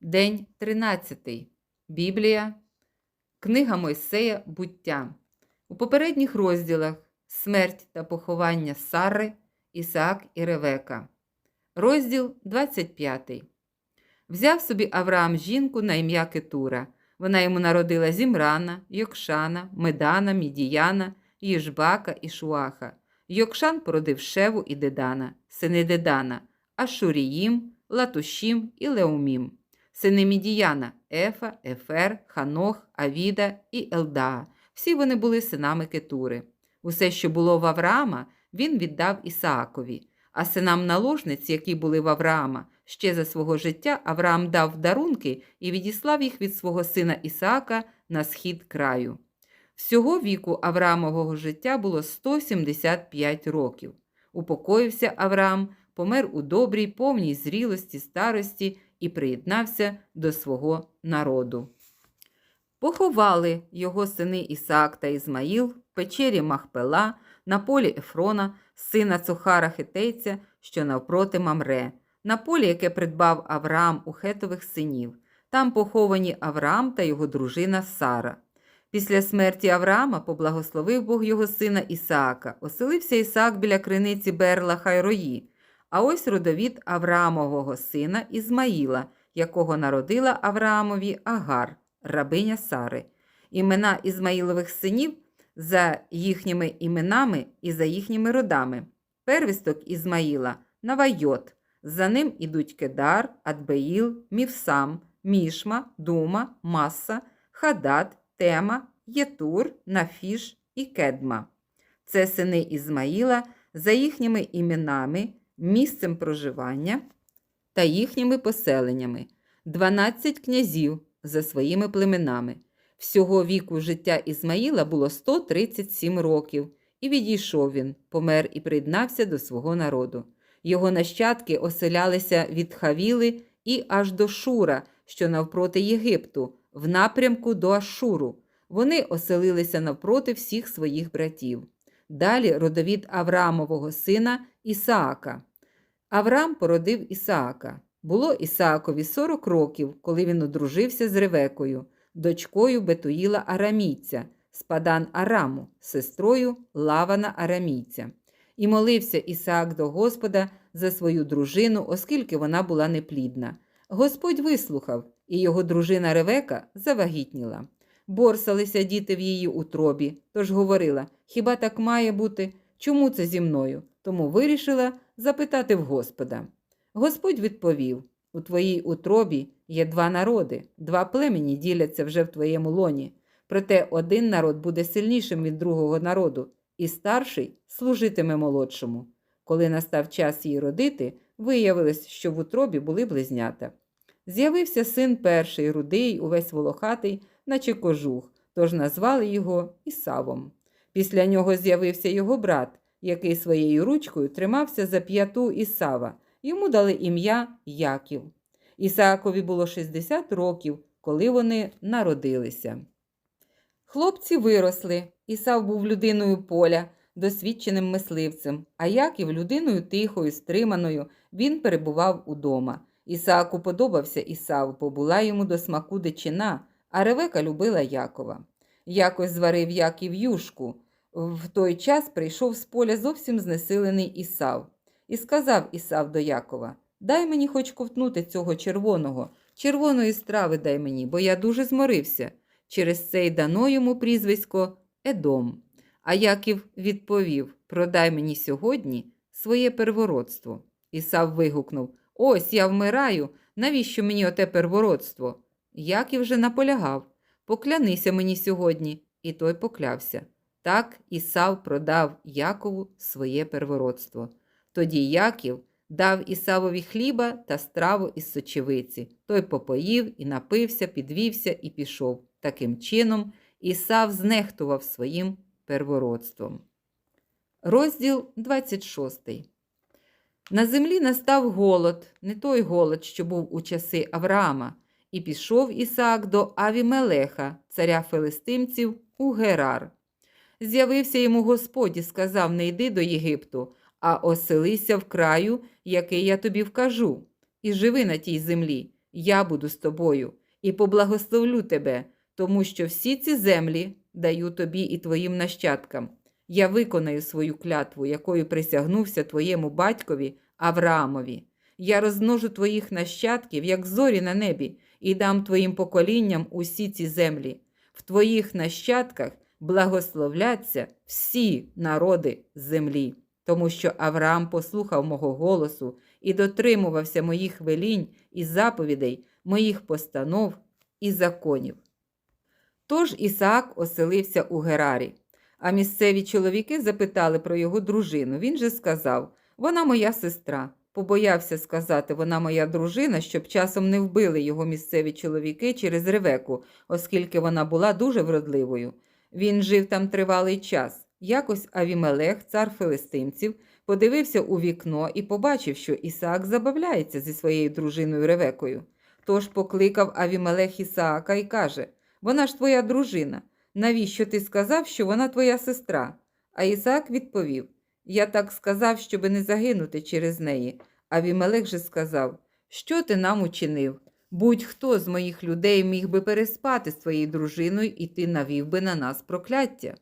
День 13. Біблія. Книга Мойсея Буття. У попередніх розділах Смерть та поховання Сари, Ісаак і Ревека. Розділ 25. Взяв собі Авраам жінку на ім'я Кетура. Вона йому народила Зімрана, Йокшана, Медана, Мідіяна, Їжбака і Шуаха. Йокшан породив Шеву і Дедана, сини Дедана, Ашуріїм, Латушім і Леумім. Сини Мідіяна Ефа, Ефер, Ханох, Авіда і Елдаа. Всі вони були синами Кетури. Усе, що було в Авраама, він віддав Ісаакові, а синам наложниць, які були в Авраама, ще за свого життя Авраам дав дарунки і відіслав їх від свого сина Ісаака на схід краю. Всього віку Авраамового життя було 175 років. Упокоївся Авраам, помер у добрій, повній зрілості, старості і приєднався до свого народу. Поховали його сини Ісаак та Ізмаїл в печері Махпела на полі Ефрона, сина Цухара Хитейця, що навпроти Мамре, на полі, яке придбав Авраам у хетових синів. Там поховані Авраам та його дружина Сара. Після смерті Авраама поблагословив Бог його сина Ісаака. Оселився Ісаак біля криниці Берла Хайрої. А ось родовід Авраамового сина Ізмаїла, якого народила Авраамові Агар, рабиня Сари. Імена Ізмаїлових синів за їхніми іменами і за їхніми родами. Первісток Ізмаїла Навайот. За ним ідуть Кедар, Адбеїл, Мівсам, Мішма, Дума, Масса, Хадад, Тема, Єтур, Нафіш і Кедма. Це сини Ізмаїла за їхніми іменами, місцем проживання та їхніми поселеннями, 12 князів за своїми племенами. Всього віку життя Ізмаїла було 137 років, і відійшов він, помер і приєднався до свого народу. Його нащадки оселялися від Хавіли і аж до Шура, що навпроти Єгипту, в напрямку до Ашуру. Вони оселилися навпроти всіх своїх братів. Далі родовід Авраамового сина Ісаака. Авраам породив Ісаака. Було Ісаакові 40 років, коли він одружився з Ревекою, дочкою Бетуїла Арамійця, спадан Араму, сестрою Лавана Арамійця. І молився Ісаак до Господа за свою дружину, оскільки вона була неплідна. Господь вислухав, і його дружина Ревека завагітніла. Борсалися діти в її утробі, тож говорила: Хіба так має бути? Чому це зі мною? Тому вирішила запитати в Господа. Господь відповів: У твоїй утробі є два народи, два племені діляться вже в твоєму лоні. Проте один народ буде сильнішим від другого народу, і старший служитиме молодшому. Коли настав час її родити, виявилось, що в утробі були близнята. З'явився син перший, рудий, увесь волохатий, наче кожух, тож назвали його Ісавом. Після нього з'явився його брат, який своєю ручкою тримався за п'яту Ісава. Йому дали ім'я Яків. Ісаакові було 60 років, коли вони народилися. Хлопці виросли. Ісав був людиною поля, досвідченим мисливцем, а Яків людиною тихою, стриманою, він перебував удома. Ісааку подобався Ісав, бо була йому до смаку дичина, а Ревека любила Якова. Якось зварив Яків юшку. В той час прийшов з поля зовсім знесилений Ісав. І сказав Ісав до Якова: Дай мені хоч ковтнути цього червоного, червоної страви дай мені, бо я дуже зморився. Через це й дано йому прізвисько Едом. А Яків відповів: Продай мені сьогодні своє первородство. Ісав вигукнув: Ось я вмираю. Навіщо мені оте первородство? Яків же наполягав Поклянися мені сьогодні, і той поклявся. Так Ісав продав Якову своє первородство. Тоді Яків дав Ісавові хліба та страву із сочевиці. Той попоїв і напився, підвівся і пішов. Таким чином, Ісав знехтував своїм первородством. Розділ 26. На землі настав голод, не той голод, що був у часи Авраама, і пішов Ісаак до Авімелеха, царя филистимців, у Герар. З'явився йому Господь і сказав: Не йди до Єгипту, а оселися в краю, який я тобі вкажу, і живи на тій землі. я буду з тобою і поблагословлю тебе, тому що всі ці землі даю тобі і твоїм нащадкам. Я виконаю свою клятву, якою присягнувся твоєму батькові Авраамові. Я розмножу твоїх нащадків, як зорі на небі, і дам твоїм поколінням усі ці землі. В твоїх нащадках благословляться всі народи землі, тому що Авраам послухав мого голосу і дотримувався моїх велінь і заповідей, моїх постанов і законів. Тож Ісаак оселився у Герарі, а місцеві чоловіки запитали про його дружину. Він же сказав: Вона моя сестра. Побоявся сказати, вона моя дружина, щоб часом не вбили його місцеві чоловіки через ревеку, оскільки вона була дуже вродливою. Він жив там тривалий час. Якось Авімелех, цар филистимців, подивився у вікно і побачив, що Ісаак забавляється зі своєю дружиною Ревекою. Тож покликав Авімелех Ісаака і каже: Вона ж твоя дружина. Навіщо ти сказав, що вона твоя сестра? А Ісаак відповів: Я так сказав, щоби не загинути через неї. Авімелех же сказав: Що ти нам учинив? Будь-хто з моїх людей міг би переспати з твоєю дружиною, і ти навів би на нас прокляття.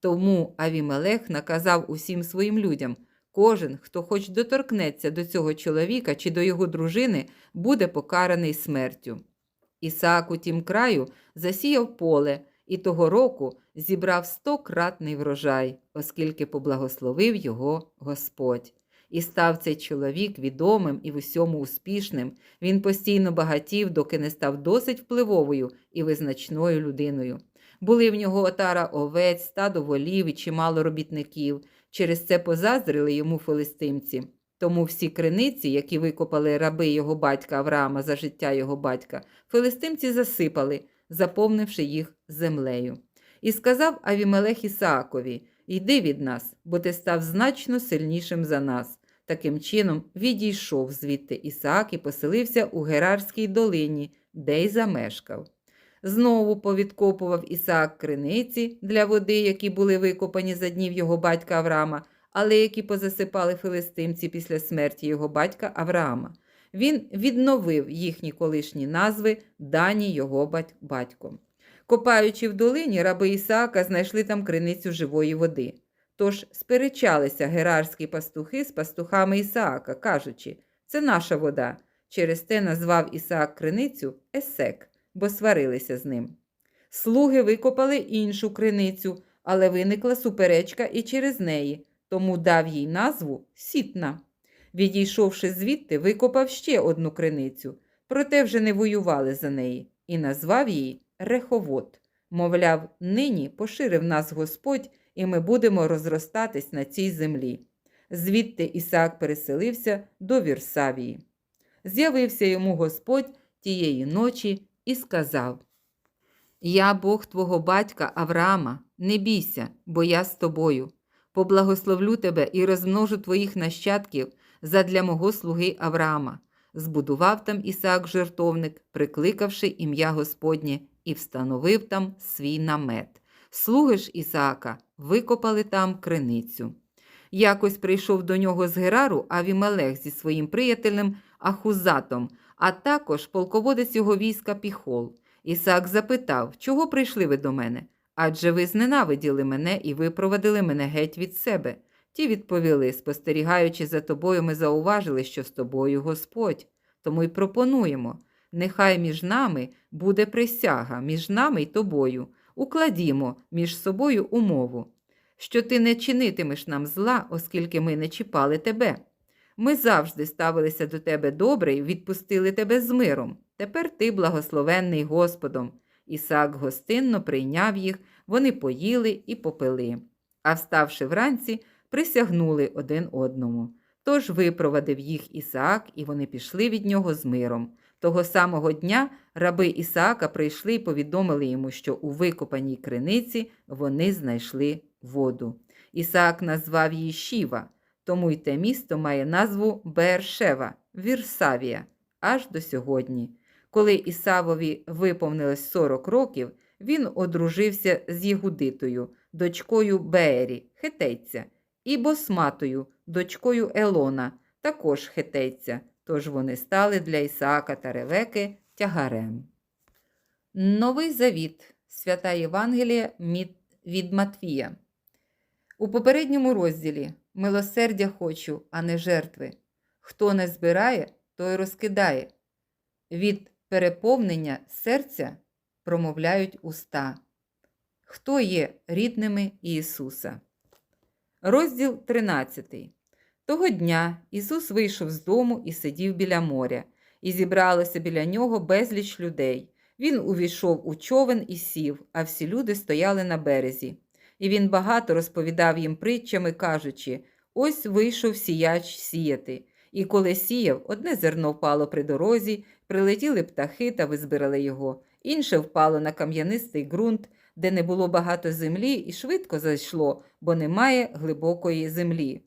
Тому Авімелех наказав усім своїм людям: кожен, хто хоч доторкнеться до цього чоловіка чи до його дружини, буде покараний смертю. Ісаак у тім краю засіяв поле і того року зібрав стократний врожай, оскільки поблагословив його Господь. І став цей чоловік відомим і в усьому успішним. Він постійно багатів, доки не став досить впливовою і визначною людиною. Були в нього отара овець, стадо волів і чимало робітників. Через це позаздрили йому филистимці. Тому всі криниці, які викопали раби його батька Авраама за життя його батька, филистимці засипали, заповнивши їх землею. І сказав Авімелех Ісаакові: Йди від нас, бо ти став значно сильнішим за нас. Таким чином відійшов звідти Ісаак і поселився у Герарській долині, де й замешкав. Знову повідкопував Ісаак криниці для води, які були викопані за днів його батька Авраама, але які позасипали филистимці після смерті його батька Авраама. Він відновив їхні колишні назви, дані його батьком. Копаючи в долині, раби Ісаака знайшли там криницю живої води. Тож сперечалися герарські пастухи з пастухами Ісаака, кажучи, це наша вода. Через те назвав Ісаак криницю Есек, бо сварилися з ним. Слуги викопали іншу криницю, але виникла суперечка і через неї, тому дав їй назву Сітна. Відійшовши звідти, викопав ще одну криницю, проте вже не воювали за неї, і назвав її Реховод. Мовляв, нині поширив нас Господь, і ми будемо розростатись на цій землі. Звідти Ісаак переселився до Вірсавії. З'явився йому Господь тієї ночі і сказав: Я Бог твого батька Авраама, не бійся, бо я з тобою. Поблагословлю тебе і розмножу твоїх нащадків задля мого слуги Авраама. Збудував там Ісаак жертовник, прикликавши ім'я Господнє, і встановив там свій намет. Слуги ж Ісаака викопали там криницю. Якось прийшов до нього з Герару Авімелех зі своїм приятелем Ахузатом, а також полководець його війська Піхол. Ісаак запитав, чого прийшли ви до мене? Адже ви зненавиділи мене і випровадили мене геть від себе. Ті відповіли, спостерігаючи за тобою, ми зауважили, що з тобою Господь. Тому й пропонуємо. Нехай між нами буде присяга, між нами й тобою. Укладімо між собою умову, що ти не чинитимеш нам зла, оскільки ми не чіпали тебе. Ми завжди ставилися до тебе добре і відпустили тебе з миром. Тепер ти благословенний Господом. Ісаак гостинно прийняв їх, вони поїли і попили. А вставши вранці, присягнули один одному. Тож випровадив їх Ісаак, і вони пішли від нього з миром. Того самого дня раби Ісаака прийшли і повідомили йому, що у викопаній криниці вони знайшли воду. Ісаак назвав її Шіва, тому й те місто має назву Бершева, Вірсавія, аж до сьогодні. Коли Ісавові виповнилось 40 років, він одружився з Єгудитою, дочкою Беері, хетейця, і Босматою, дочкою Елона, також хетейця. тож вони стали для Ісаака та Ревеки тягарем. Новий Завіт, свята Євангелія від Матвія. У попередньому розділі милосердя хочу, а не жертви. Хто не збирає, той розкидає. Від переповнення серця промовляють уста. Хто є рідними Ісуса? Розділ 13. Того дня Ісус вийшов з дому і сидів біля моря, і зібралося біля нього безліч людей. Він увійшов у човен і сів, а всі люди стояли на березі. І він багато розповідав їм притчами, кажучи: ось вийшов сіяч сіяти. І коли сіяв, одне зерно впало при дорозі, прилетіли птахи та визбирали його, інше впало на кам'янистий ґрунт, де не було багато землі, і швидко зайшло, бо немає глибокої землі.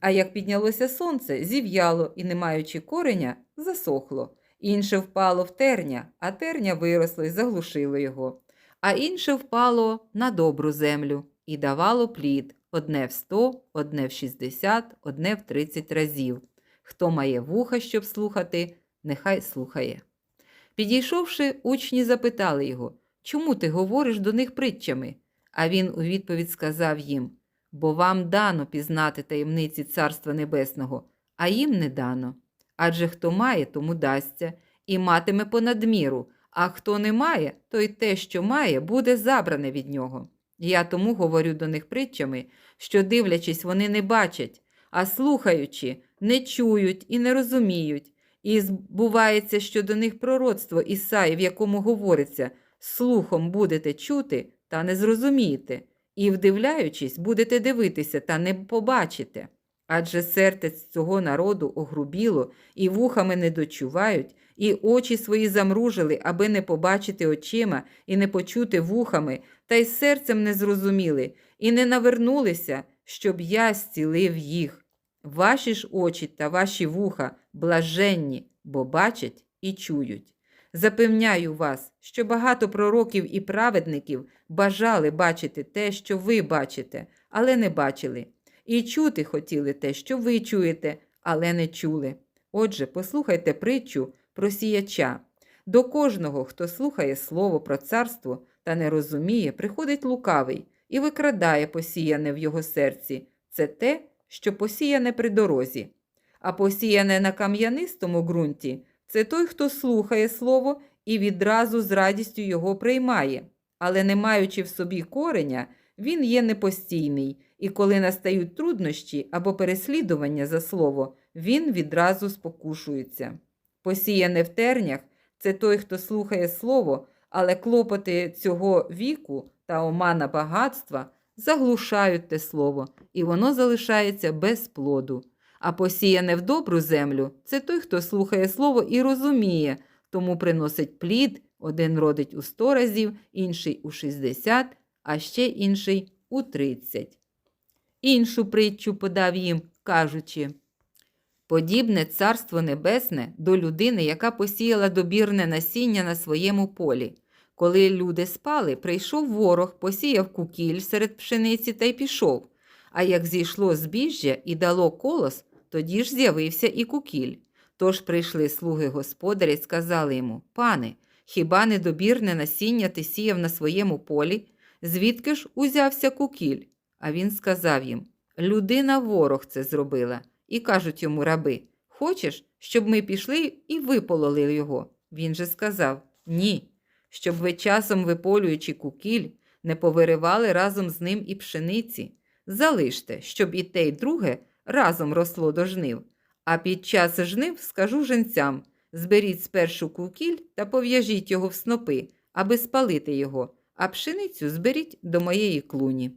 А як піднялося сонце, зів'яло і, не маючи кореня, засохло. Інше впало в терня, а терня виросло і заглушило його. А інше впало на добру землю і давало плід одне в сто, одне в шістдесят, одне в тридцять разів. Хто має вуха, щоб слухати, нехай слухає. Підійшовши, учні запитали його, чому ти говориш до них притчами? А він у відповідь сказав їм: Бо вам дано пізнати таємниці Царства Небесного, а їм не дано. Адже хто має, тому дасться, і матиме понад міру, а хто не має, то й те, що має, буде забране від нього. Я тому говорю до них притчами, що, дивлячись, вони не бачать, а слухаючи, не чують і не розуміють. І збувається, що до них пророцтво Ісаї, в якому говориться слухом будете чути, та не зрозумієте, і, вдивляючись, будете дивитися, та не побачите. Адже серце цього народу огрубіло, і вухами не дочувають, і очі свої замружили, аби не побачити очима і не почути вухами, та й серцем не зрозуміли, і не навернулися, щоб я зцілив їх. Ваші ж очі та ваші вуха блаженні, бо бачать і чують. Запевняю вас, що багато пророків і праведників бажали бачити те, що ви бачите, але не бачили, і чути хотіли те, що ви чуєте, але не чули. Отже, послухайте притчу про сіяча. До кожного, хто слухає слово про царство та не розуміє, приходить лукавий і викрадає посіяне в його серці. Це те, що посіяне при дорозі. А посіяне на кам'янистому ґрунті це той, хто слухає слово і відразу з радістю його приймає. Але не маючи в собі кореня, він є непостійний, і коли настають труднощі або переслідування за слово, він відразу спокушується. Посіяне в тернях це той, хто слухає слово, але клопоти цього віку та омана багатства заглушають те слово, і воно залишається без плоду. А посіяне в добру землю це той, хто слухає слово і розуміє, тому приносить плід, один родить у сто разів, інший у шістдесят, а ще інший у тридцять. Іншу притчу подав їм, кажучи Подібне царство небесне до людини, яка посіяла добірне насіння на своєму полі. Коли люди спали, прийшов ворог, посіяв кукіль серед пшениці та й пішов. А як зійшло збіжжя і дало колос, тоді ж з'явився і кукіль. Тож прийшли слуги господаря і сказали йому: Пане, хіба недобірне насіння ти сіяв на своєму полі? Звідки ж узявся кукіль? А він сказав їм: Людина ворог це зробила. І кажуть йому раби: Хочеш, щоб ми пішли і випололи його? Він же сказав: Ні, щоб ви часом, виполюючи кукіль, не повиривали разом з ним і пшениці. Залиште, щоб і те, й друге разом росло до жнив. А під час жнив скажу женцям: зберіть спершу кукіль та пов'яжіть його в снопи, аби спалити його, а пшеницю зберіть до моєї клуні.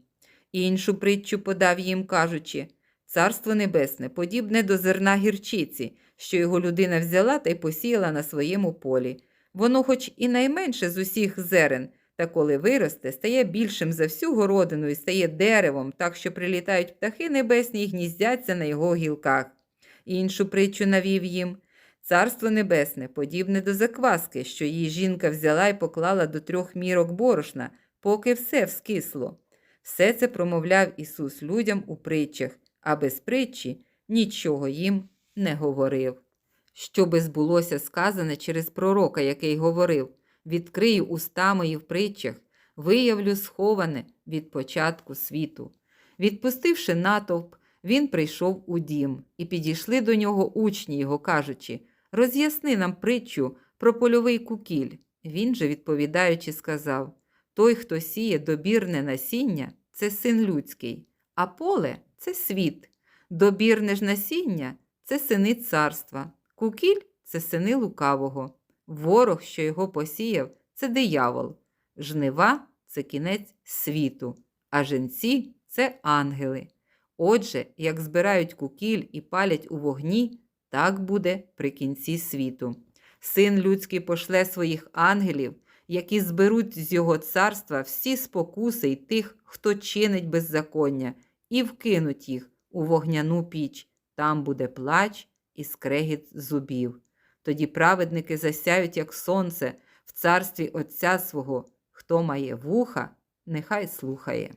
Іншу притчу подав їм, кажучи: Царство небесне, подібне до зерна гірчиці, що його людина взяла та й посіяла на своєму полі. Воно, хоч і найменше з усіх зерен, та коли виросте, стає більшим за всю городину і стає деревом, так що прилітають птахи небесні і гніздяться на його гілках. Іншу притчу навів їм. Царство небесне, подібне до закваски, що її жінка взяла і поклала до трьох мірок борошна, поки все вскисло. Все це промовляв Ісус людям у притчах, а без притчі нічого їм не говорив. щоби збулося сказане через пророка, який говорив: відкрию уста мої в притчах, виявлю сховане від початку світу. Відпустивши натовп, він прийшов у дім, і підійшли до нього учні його, кажучи: Роз'ясни нам притчу про польовий кукіль. Він же, відповідаючи, сказав: Той, хто сіє добірне насіння, це син людський, а поле це світ. Добірне ж насіння це сини царства, кукіль це сини лукавого. Ворог, що його посіяв, це диявол, жнива це кінець світу, а женці це ангели. Отже, як збирають кукіль і палять у вогні, так буде при кінці світу. Син людський пошле своїх ангелів, які зберуть з його царства всі спокуси й тих, хто чинить беззаконня, і вкинуть їх у вогняну піч. Там буде плач і скрегіт зубів. Тоді праведники засяють, як сонце, в царстві Отця свого. Хто має вуха, нехай слухає.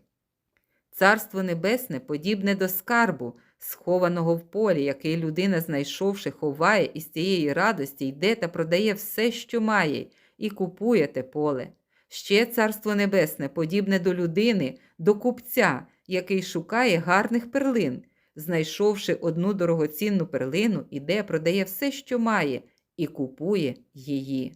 Царство Небесне подібне до скарбу, схованого в полі, який людина, знайшовши, ховає і з цієї радості йде та продає все, що має, і купує те поле. Ще царство небесне подібне до людини, до купця, який шукає гарних перлин. Знайшовши одну дорогоцінну перлину, іде, продає все, що має, і купує її.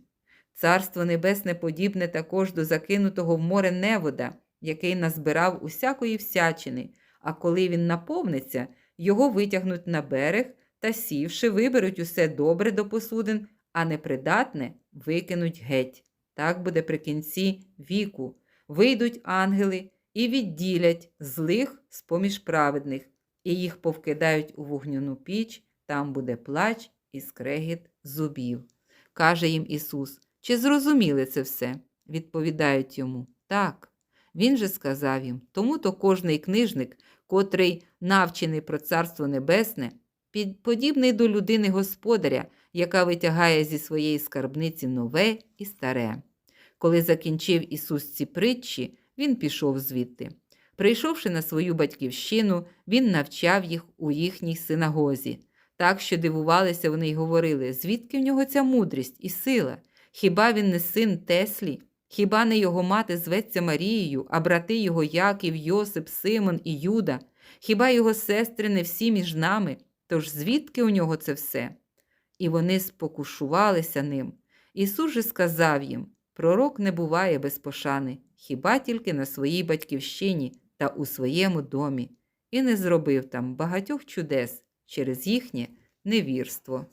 Царство небесне подібне також до закинутого в море невода, який назбирав усякої всячини, а коли він наповниться, його витягнуть на берег та, сівши, виберуть усе добре до посудин, а непридатне викинуть геть. Так буде при кінці віку. Вийдуть ангели і відділять злих з поміж праведних, і їх повкидають у вогняну піч, там буде плач і скрегіт зубів. Каже їм Ісус, чи зрозуміли це все? Відповідають йому так. Він же сказав їм: тому то кожний книжник, котрий навчений про Царство Небесне, подібний до людини господаря, яка витягає зі своєї скарбниці нове і старе. Коли закінчив Ісус ці притчі, він пішов звідти. Прийшовши на свою батьківщину, він навчав їх у їхній синагозі, так що дивувалися вони й говорили, звідки в нього ця мудрість і сила? Хіба він не син Теслі? Хіба не його мати зветься Марією, а брати його Яків, Йосип, Симон і Юда? Хіба його сестри не всі між нами? Тож звідки у нього це все? І вони спокушувалися ним. Ісус же сказав їм: Пророк не буває без пошани, хіба тільки на своїй батьківщині та у своєму домі, і не зробив там багатьох чудес через їхнє невірство.